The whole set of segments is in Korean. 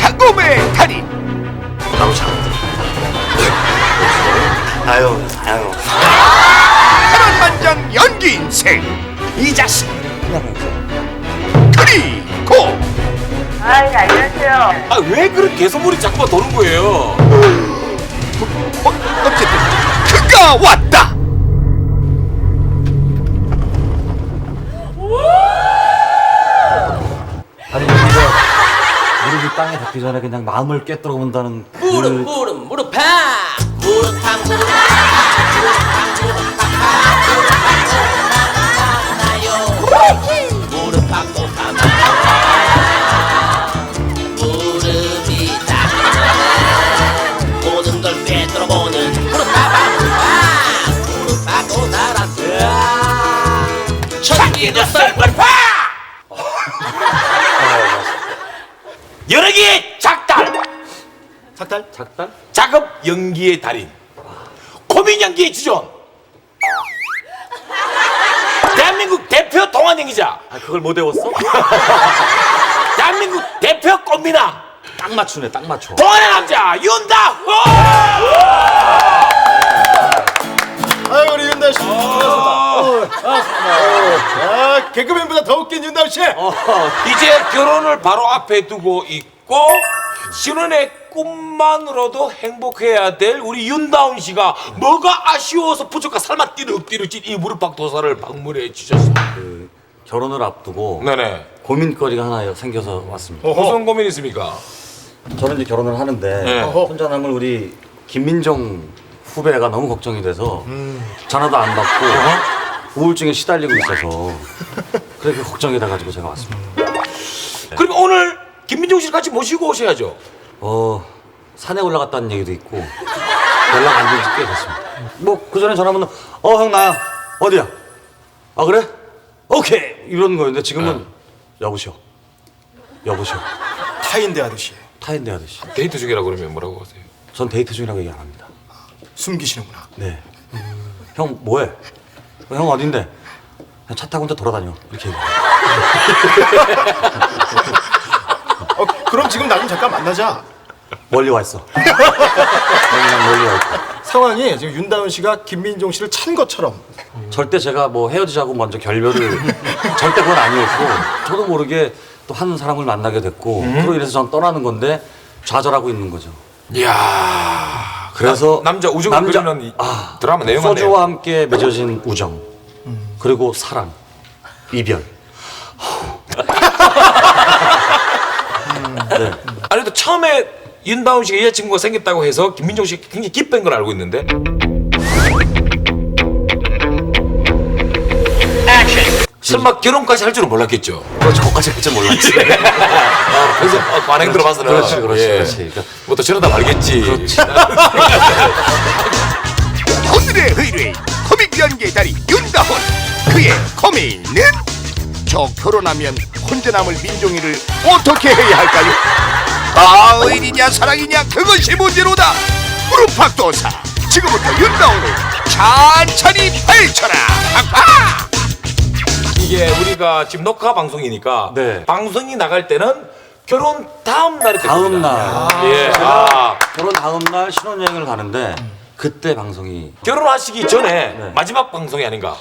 작업의 달인 바로 잡. 아유, 아유. 파란만장 연기 인생 이 자식. 그리고 아, 예, 안녕하세요. 아 왜 그렇게 개소물이 자꾸만 도는 거예요? 어, 어쨌든 그가 왔 땅에 닿기 전에 그냥 마음을 꿰뚫어 본다는 무릎 무릎 무릎 팍 무릎 팍 무릎팍 무릎팍 개의 작달 작달? 작달? 작업 연기의 달인 고민 연기의 주전 대한민국 대표 동안 연기자 아 그걸 못 외웠어? 대한민국 대표 꽃미남 딱 맞추네, 딱 맞춰. 동안의 남자 윤다호 아유 우리 윤달 씨 반갑습니다. 아 개그맨보다 더 웃긴 윤달 씨. 이제 결혼을 바로 앞에 두고 있고 신혼의 꿈만으로도 행복해야 될 우리 윤다운 씨가 뭐가 아쉬워서 부족한 살만 띠룩띠룩 찐이 무릎팍 도사를 방문해 주셨습니다. 결혼을 앞두고 네네. 고민거리가 하나 생겨서 왔습니다. 무슨 고민 있습니까? 저는 이제 결혼을 하는데 네. 혼자 남은 우리 김민정 후배가 너무 걱정이 돼서 전화도 안 받고 우울증에 시달리고 있어서 그렇게 걱정이 돼가지고 제가 왔습니다. 김민종 씨를 같이 모시고 오셔야죠. 어 산에 올라갔다는 얘기도 있고 연락 안 된지 꽤 됐습니다. 뭐 그 전에 전화하면 어형 나야 어디야? 아 그래? 오케이 이런 거였는데 지금은 여보시오 여보시오 타인 대 하듯이 타인 대 하듯이 데이트 중이라 그러면 뭐라고 하세요? 전 데이트 중이라고 얘기 안 합니다. 숨기시는구나. 네. 형 뭐해? 어, 형 어딘데? 그냥 차 타고 혼자 돌아다녀. 이렇게 얘기해요. 어, 그럼 지금 나 좀 잠깐 만나자. 멀리 와 있어. 그냥 멀리 와 있고. 상황이 지금 윤다은 씨가 김민종 씨를 찬 것처럼 절대 제가 뭐 헤어지자고 먼저 결별을 절대 그건 아니었고 저도 모르게 또 한 사람을 만나게 됐고 그로 인해서 전 떠나는 건데 좌절하고 있는 거죠. 이야. 그래서 남, 자 우정을 그리는 이 드라마 내용 같네요. 소주와 함께 맺어진 우정 그리고 사랑 이별 네. 아니 또 처음에 윤다운 씨가 여자친구가 생겼다고 해서 김민종 씨가 굉장히 기쁜 걸 알고 있는데 설마 결혼까지 할 줄은 몰랐겠죠. 뭐 저거까지 할줄 몰랐지 아, 그래서 어, 관행 들어봐서는 그렇지, 그렇지, 예. 그렇지. 그러니까 뭐또 저러다 말겠지. 오늘의 의뢰인 코믹 연기의 달인 윤다혼 그의 고민은 저 결혼하면 혼자 남을 민종이를 어떻게 해야 할까요? 아 의리냐 사랑이냐 그것이 문제로다 무릎팍도사 지금부터 윤다혼을 천천히 펼쳐라 팍팍 이게 우리가 지금 녹화 방송이니까 네. 방송이 나갈 때는 결혼 다음 날에 다음 날 예. 아, 결혼 다음 날 신혼여행을 가는데 그때 방송이 결혼하시기 전에 네. 마지막 방송이 아닌가.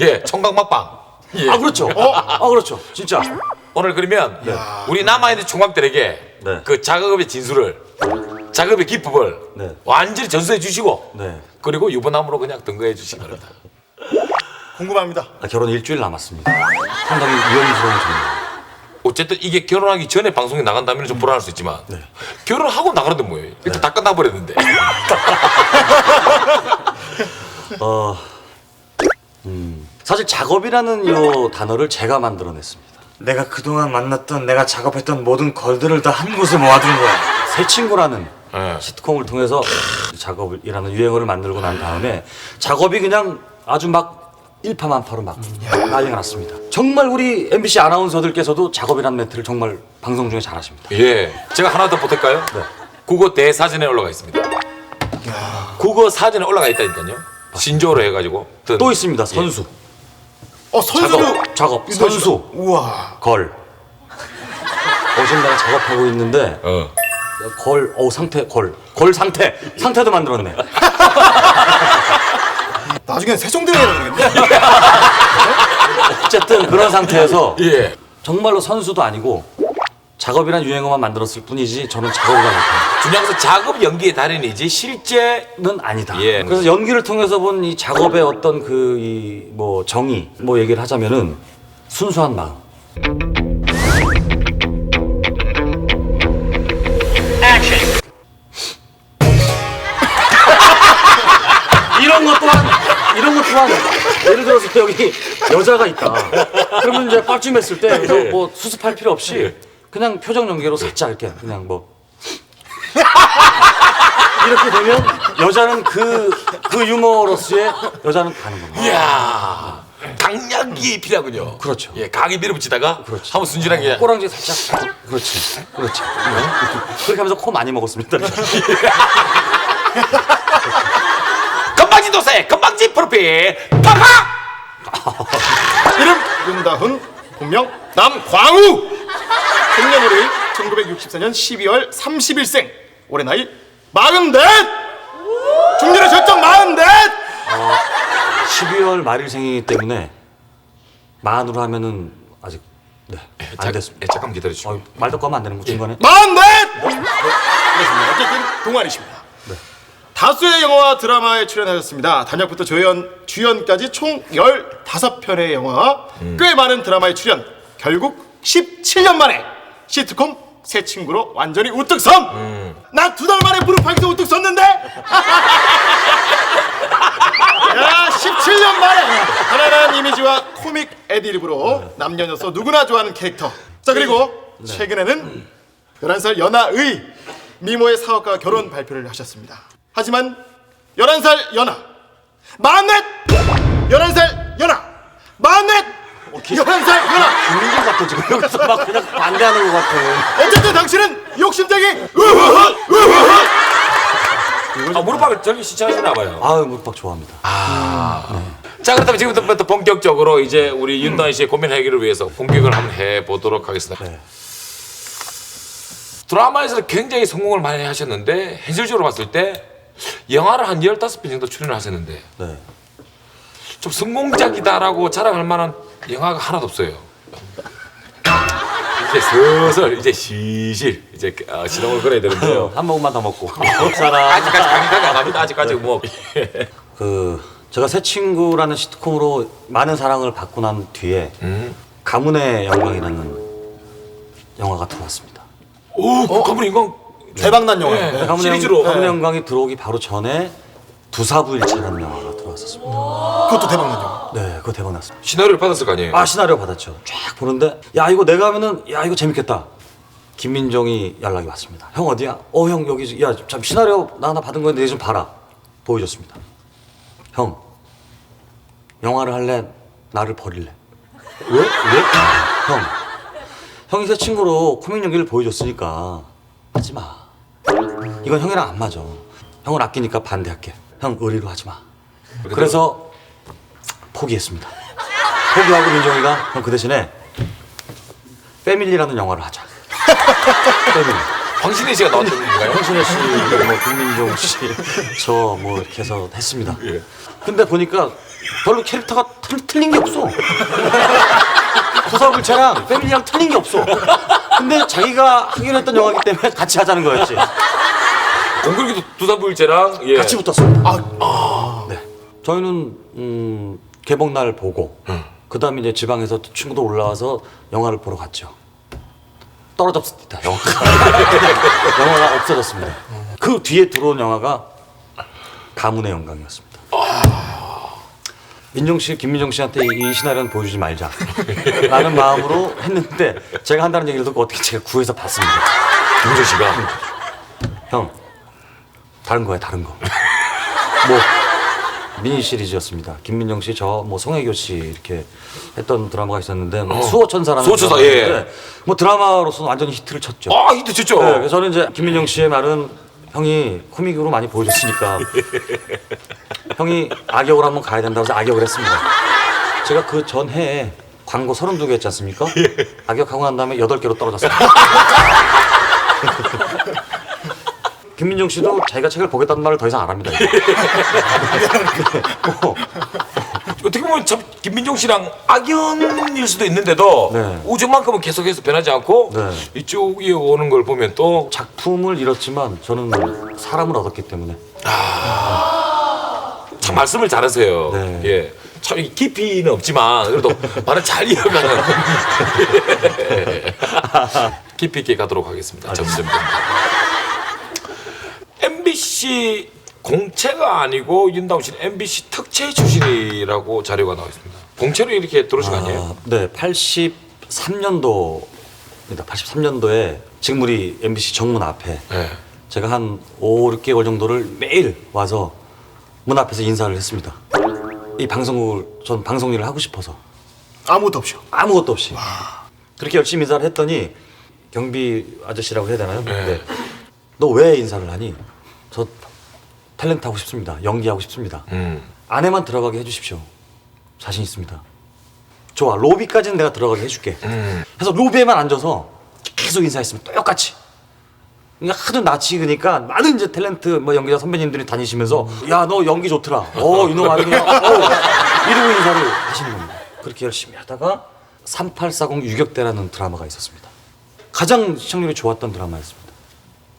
예. 총각 막방. 예. 아 그렇죠 아 그렇죠 진짜 오늘 그러면 우리 남아있는 총각들에게 네. 그 작업의 진술을 작업의 기법을 네. 완전히 전수해 주시고 네 그리고 유부남으로 그냥 등거해 주시기 바랍니다. 궁금합니다. 아, 결혼 일주일 남았습니다 상당히 위험스러운 중입니다 어쨌든 이게 결혼하기 전에 방송에 나간다면 좀 불안할 수 있지만 네. 결혼하고 나가는데 뭐예요? 일단 다 끝나버렸는데. 어, 음, 사실 작업이라는 요 단어를 제가 만들어냈습니다. 내가 그동안 만났던 내가 작업했던 모든 걸들을 다 한 곳에 모아둔 거야. 새 친구라는 네. 시트콤을 통해서 작업이라는 유행어를 만들고 난 다음에 작업이 그냥 아주 막 일파만파로 막 난리가 났습니다. 정말 우리 MBC 아나운서들께서도 작업이라는 멘트를 정말 방송 중에 잘하십니다. 예. 제가 하나 더 보탤까요? 네. 국어 대사전에 올라가 있습니다. 국어 사전에 올라가 있다니까요. 신조어로 해가지고. 어떤- 또 있습니다. 선수, 어 선수도 작업, 작업, 선수, 우와. 걸. 어, 내가 작업하고 있는데 어. 걸, 어 상태, 걸, 걸 상태, 상태도 만들었네. 나중엔 세종대왕이라 그러겠네. 어쨌든 그런 상태에서 예. 정말로 선수도 아니고 작업이란 유행어만 만들었을 뿐이지 저는 작업을 못해요. 것은 작업 연기의 달인이지 실제 는 아니다. 예. 그래서 연기를 통해서 본 이 작업의 어떤 그 이 뭐 정의 뭐 얘기를 하자면은 순수한 마음. 이런 것 또한 이런 것 또한 예를 들어서 여기 여자가 있다. 그러면 이제 뻘쭘했을 때 그래서 뭐 수습할 필요 없이 그냥 표정 연기로 살짝 이렇게 그냥 뭐 이렇게 되면 여자는 그, 그 유머로서의 여자는 가는 겁니다. 이야 강약이 필요하군요. 그렇죠. 예, 강이 밀어붙이다가 그렇죠. 한번 순진하게 꼬랑지 살짝. 그렇지. 그렇지. 그렇게 하면서 코 많이 먹었습니다. 건방지 도세 건방지 프로필 파파 이름 윤다훈, 본명 남광우. 생년월일 1964년 12월 30일생. 올해 나이 44. 중년의 절정 44. 12월 말일생이기 때문에 만으로 하면은 아직 네, 안 됐습니다. 예, 잠깐 기다려 주시고 어, 말 듣고 하면 안 되는 거 중간에? 44. 그렇습니다. 어쨌든 동안이십니다. 다수의 영화와 드라마에 출연하셨습니다. 단역부터 조연, 주연까지 총 15편의 영화, 꽤 많은 드라마에 출연. 결국 17년 만에 시트콤 새 친구로 완전히 우뚝 선! 나 두 달 만에 무릎팍에서 우뚝 섰는데? 야, 17년 만에 편안한 이미지와 코믹 애드립으로 남녀노소 누구나 좋아하는 캐릭터. 자, 그리고 최근에는 11살 연하의 미모의 사업가 결혼 발표를 하셨습니다. 하지만 11살 연하, 만넷! 11살 연하, 만넷! 11살 연하! 국민적 같아 지금 여기서 막 그냥 반대하는 것 같아. 어쨌든 당신은 욕심쟁이! 아, 무릎팍을 저기 시청하시나 봐요. 아유 무릎팍 좋아합니다. 자 그렇다면 지금부터 본격적으로 이제 우리 윤다희 씨의 고민 해결을 위해서 본격을 한번 해보도록 하겠습니다. 네. 드라마에서 굉장히 성공을 많이 하셨는데 현실적으로 봤을 때 영화를 한 15편 정도 출연을 하셨는데 네. 좀 성공작이다라고 자랑할 만한 영화가 하나도 없어요. 이제 슬슬 이제 시실 이제 어, 시동을 걸어야 되는데요. 한 모금만 더 먹고. 사람. 아직까지 강력하게 안 합니다. 아직까지 뭐 그 제가 새 친구라는 시트콤으로 많은 사랑을 받고 난 뒤에 음. 가문의 영광이라는 영화가 들어왔습니다. 오, 그 가문 인간 대박난 영화. 네. 네. 가문의, 시리즈로. 영, 가문의 영광이 들어오기 바로 전에 두사부일체라는 영화 가 들어왔었습니다. 그것도 대박 난 영화. 네, 그거 대박 났습니다. 시나리오를 받았을 거 아니에요. 아 시나리오 받았죠. 쫙 보는데 야 이거 내가 하면은 야 이거 재밌겠다. 김민정이 연락이 왔습니다. 형 어디야? 어 형 여기 야 참 시나리오 나 하나 받은 건데 좀 봐라. 보여줬습니다. 형 영화를 할래? 나를 버릴래? 왜? 왜? 형 형이 새 친구로 코믹 연기를 보여줬으니까 하지 마. 이건 형이랑 안 맞아. 형을 아끼니까 반대할게. 형 의리로 하지 마. 그래서 포기했습니다. 포기하고 민정이가 형그 대신에 패밀리라는 영화를 하자. 패밀리. 황신혜 씨가 나왔던 건가요? 황신혜 씨, 뭐 김민종 씨, 저 뭐 이렇게 해서 했습니다. 근데 보니까 별로 캐릭터가 틀, 틀린 게 없어. 부사불체랑 패밀리랑 틀린 게 없어. 근데 자기가 하기로 했던 영화기 때문에 같이 하자는 거였지. 공교롭게도 두산부일제랑 예. 같이 붙었습니다. 네. 저희는 음, 개봉 날 보고 그 다음에 이제 지방에서 친구들 올라와서 영화를 보러 갔죠. 떨어졌습니다. 영화가 영화가 없어졌습니다. 그 뒤에 들어온 영화가 가문의 영광이었습니다. 민정 씨, 김민정 씨한테 이, 이 시나리오는 보여주지 말자. 라는 마음으로 했는데 제가 한다는 얘기를 듣고 어떻게 제가 구해서 봤습니다. 김민정 씨가 형 다른 거야 다른 거. 뭐 미니 시리즈였습니다. 김민정 씨, 저뭐 송혜교 씨 이렇게 했던 드라마가 있었는데 뭐 수호천사라는 수호천사, 드라마가 예. 있는데 뭐 드라마로서는 완전히 히트를 쳤죠. 아 히트 쳤죠. 네, 그래서 저는 이제 김민정 씨의 말은 형이 코믹으로 많이 보여줬으니까 형이 악역을 한번 가야 된다고 해서 악역을 했습니다. 제가 그 전해에 광고 32개 했지 않습니까? 악역하고 난 다음에 8개로 떨어졌습니다. 김민정 씨도 자기가 책을 보겠다는 말을 더 이상 안 합니다. 뭐, 어떻게 보면 참 김민종 씨랑 악연일 수도 있는데도 네. 우정만큼은 계속해서 변하지 않고 네. 이쪽이 오는 걸 보면 또 작품을 잃었지만 저는 사람을 얻었기 때문에 참 말씀을 잘하세요. 네. 예. 참 깊이는 없지만 그래도 말을 잘 이어가는 깊이 있게 가도록 하겠습니다. 점점. MBC 공채가 아니고 윤다운 씨는 MBC 특채 출신이라고 자료가 나와 있습니다. 공채로 이렇게 들어오신 거 아니에요? 아, 네, 83년도입니다. 83년도에 지금 우리 MBC 정문 앞에 네. 제가 한 5, 6개월 정도를 매일 와서 문 앞에서 인사를 했습니다. 이 방송국을 전 방송 일을 하고 싶어서 아무것도 없죠. 아무것도 없이 그렇게 열심히 인사를 했더니 경비 아저씨라고 해야 되나요? 네. 너 왜 인사를 하니? 저 탤런트 하고 싶습니다. 연기하고 싶습니다. 음. 안에만 들어가게 해주십시오. 자신 있습니다. 좋아 로비까지는 내가 들어가게 해줄게. 그래서 로비에만 앉아서 계속 인사했으면 똑같이. 그러니까 하도 낯이 그니까 많은 이제 탤런트 뭐 연기자 선배님들이 다니시면서 야 너 연기 좋더라. 어 이놈 아주 그냥 어 이러고 인사를 하시는 겁니다. 그렇게 열심히 하다가 3840 유격대라는 드라마가 있었습니다. 가장 시청률이 좋았던 드라마였습니다.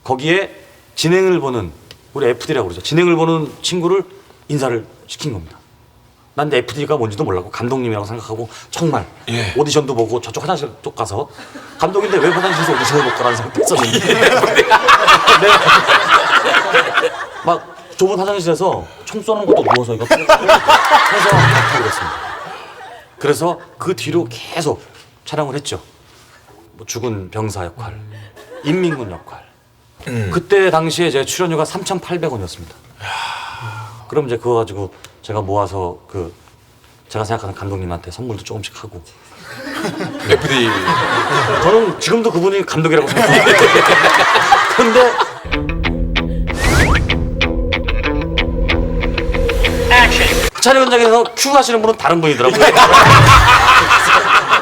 거기에 진행을 보는 우리 FD라고 그러죠. 진행을 보는 친구를 인사를 시킨 겁니다. 난 FD가 뭔지도 몰랐고 감독님이라고 생각하고 정말 예. 오디션도 보고 저쪽 화장실 쪽 가서 감독인데 왜 화장실에서 오디션을 못 가라는 생각도 했었는데 내가 막 좁은 화장실에서 총 쏘는 것도 누워서 이거 해서 하고 그랬습니다. 그래서 그 뒤로 계속 촬영을 했죠. 뭐 죽은 병사 역할, 인민군 역할. 그때 당시에 제 출연료가 3,800원이었습니다. 그럼 이제 그거 가지고 제가 모아서 그 제가 생각하는 감독님한테 선물도 조금씩 하고 FD 저는 지금도 그분이 감독이라고 생각해요. 근데 그 촬영 현장에서 큐 하시는 분은 다른 분이더라고요.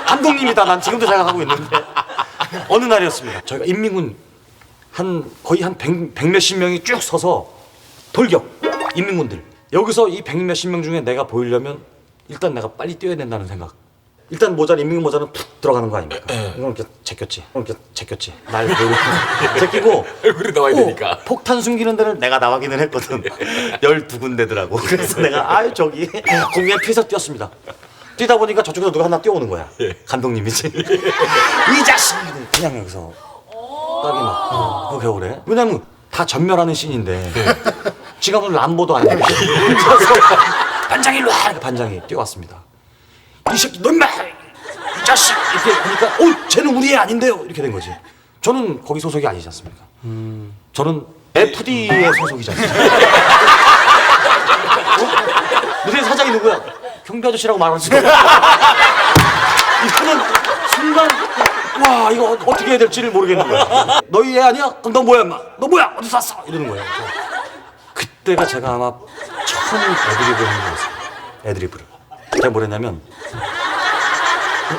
감독님이다. 난 지금도 생각하고 있는데 어느 날이었습니다. 저희가 인민군 한 거의 한 백, 백 몇십 명이 쭉 서서 돌격 인민군들 여기서 이 백 몇십 명 중에 내가 보이려면 일단 내가 빨리 뛰어야 된다는 생각. 일단 모자는 인민군 모자는 푹 들어가는 거 아닙니까? 이건 이렇게 제꼈지. 이건 이렇게 제꼈지. 날 보이고 제끼고 얼굴이 나와야 어, 되니까. 폭탄 숨기는 데를 내가 나가기는 했거든. 12군데더라고. 그래서 내가 아유 저기 공중에 피해서 뛰었습니다. 뛰다 보니까 저쪽에서 누가 하나 뛰어오는 거야. 감독님이지. 이 자식! 그냥 여기서 딱이 막, 그 겨울에. 왜냐면 다 전멸하는 씬인데. 무슨 람보도 아니고. 그래서 반장이 일로 와! 반장이 뛰어왔습니다. 이 새끼 너 임마! 이 자식! 이렇게 보니까 어 쟤는 우리 애 아닌데요! 이렇게 된 거지. 저는 거기 소속이 아니지 않습니까? 저는 FD의 소속이지 않습니까? 어? 무대 사장이 누구야? 경비 아저씨라고 말할 수가 없어. 이거는 순간 와 이거 어- 어떻게 해야 될지를 모르겠는 거야. 너희 애 아니야? 그럼 너 뭐야 인마? 너 뭐야? 어디서 왔어? 이러는 거야. 그래서 그때가 제가 아마 처음 애드립을 한 거였어요. 애드립을. 제가 뭐랬냐면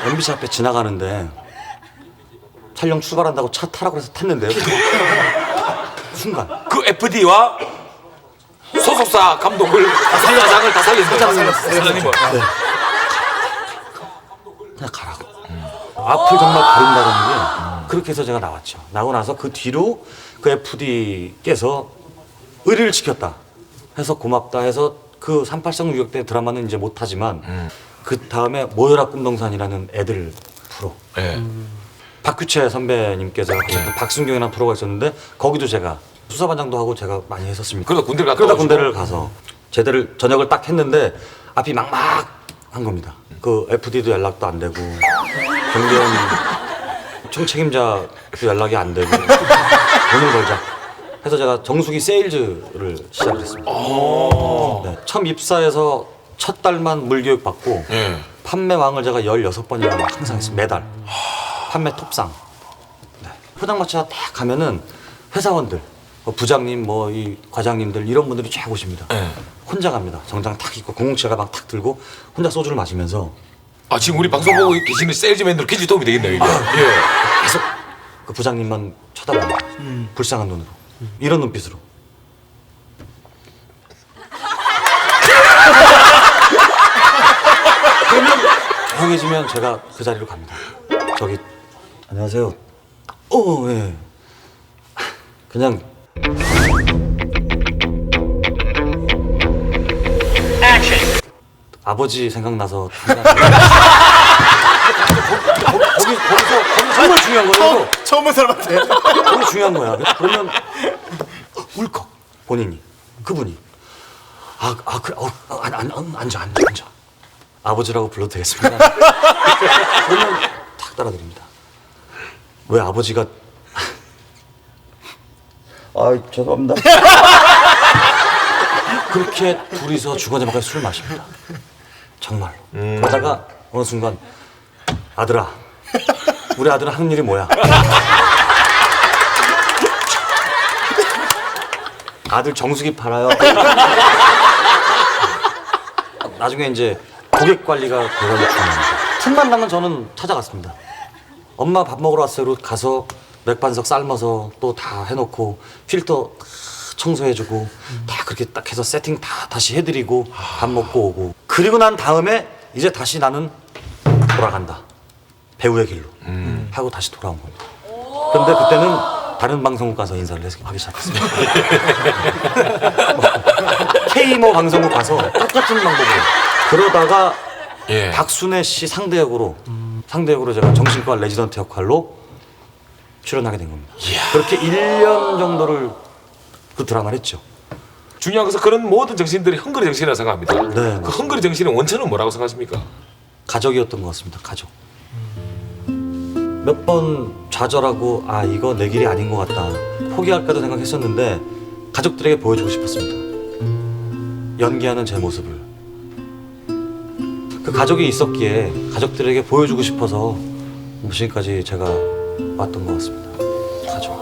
MBC 앞에 지나가는데 촬영 출발한다고 차 타라고 해서 탔는데요. 순간 그 FD와 소속사 감독을 사장을 다 살린 거예요. 사장님을. 그냥 가라고. 앞을 정말 가린다는 게 그렇게 해서 제가 나왔죠. 나고 나서 그 뒤로 그 FD께서 의리를 지켰다 해서 고맙다 해서 그 38성 유격대 드라마는 이제 못하지만 그 다음에 모여라 꿈동산이라는 애들 프로 예. 박규채 선배님께서 하셨던 박순경이라는 프로가 있었는데 거기도 제가 수사반장도 하고 제가 많이 했었습니다. 그러다 군대를 갔다 그러다 오시고. 군대를 가서 제대를 전역을 딱 했는데 앞이 막막 한 겁니다. 그 FD도 연락도 안 되고 경비원 총책임자도 연락이 안 되고 돈을 벌자. 해서 제가 정수기 세일즈를 시작을 했습니다. 네, 처음 입사해서 첫 달만 물교육 받고 예. 판매왕을 제가 16번이나 항상 했습니다. 매달. 판매 톱상. 네. 포장마차 딱 가면은 회사원들, 뭐 부장님, 뭐 이 과장님들 이런 분들이 쫙 오십니다. 예. 혼자 갑니다. 정장 탁 입고 007 가방 탁 들고 혼자 소주를 마시면서. 아 지금 우리 방송 보고 계시는 세일즈맨들 굉장히 도움이 되겠네요 이게. 예. 계속 그 부장님만 쳐다보고 불쌍한 눈으로. 이런 눈빛으로. 그러면 조용해지면 제가 그 자리로 갑니다. 저기 안녕하세요. 어 예. 그냥 아버지 생각나서 거기, 거기, 거기서 거기 정말 중요한 거예요 어, 처음 본 사람한테. 너무 중요한 거야. 그러면 울컥 본인이 그분이 아, 아 그래 어, 어, 안, 안, 안, 앉아 앉아 앉아 아버지라고 불러도 되겠습니다. 그러면 탁 따라드립니다. 왜 아버지가 아 죄송합니다. 그렇게 둘이서 주거제마까지 술을 마십니다. 정말. 그러다가 어느 순간 아들아 우리 아들은 하는 일이 뭐야? 아들 정수기 팔아요. 나중에 이제 고객 관리가 중요합니다. 틈만 나면 저는 찾아갔습니다. 엄마 밥 먹으러 왔어요. 가서 맥반석 삶아서 또 다 해놓고 필터 청소해주고 다 그렇게 딱 해서 세팅 다 다시 해드리고 밥 먹고 오고 그리고 난 다음에 이제 다시 나는 돌아간다 배우의 길로 하고 다시 돌아온 겁니다. 그런데 그때는 다른 방송국 가서 인사를 해서 하기 시작했습니다. K모 방송국 가서 똑같은 방법으로 그러다가 예. 박순애 씨 상대 역으로 상대 역으로 제가 정신과 레지던트 역할로 출연하게 된 겁니다. 그렇게 1년 정도를 그 드라마를 했죠. 중요한 것은 그런 모든 정신들이 헝그리 정신이라고 생각합니다. 네, 그 헝그리 정신의 원천은 뭐라고 생각하십니까? 가족이었던 것 같습니다. 가족. 몇 번 좌절하고 아 이거 내 길이 아닌 것 같다 포기할까도 생각했었는데 가족들에게 보여주고 싶었습니다. 연기하는 제 모습을 그 가족이 있었기에 가족들에게 보여주고 싶어서 지금까지 제가 왔던 것 같습니다. 가족.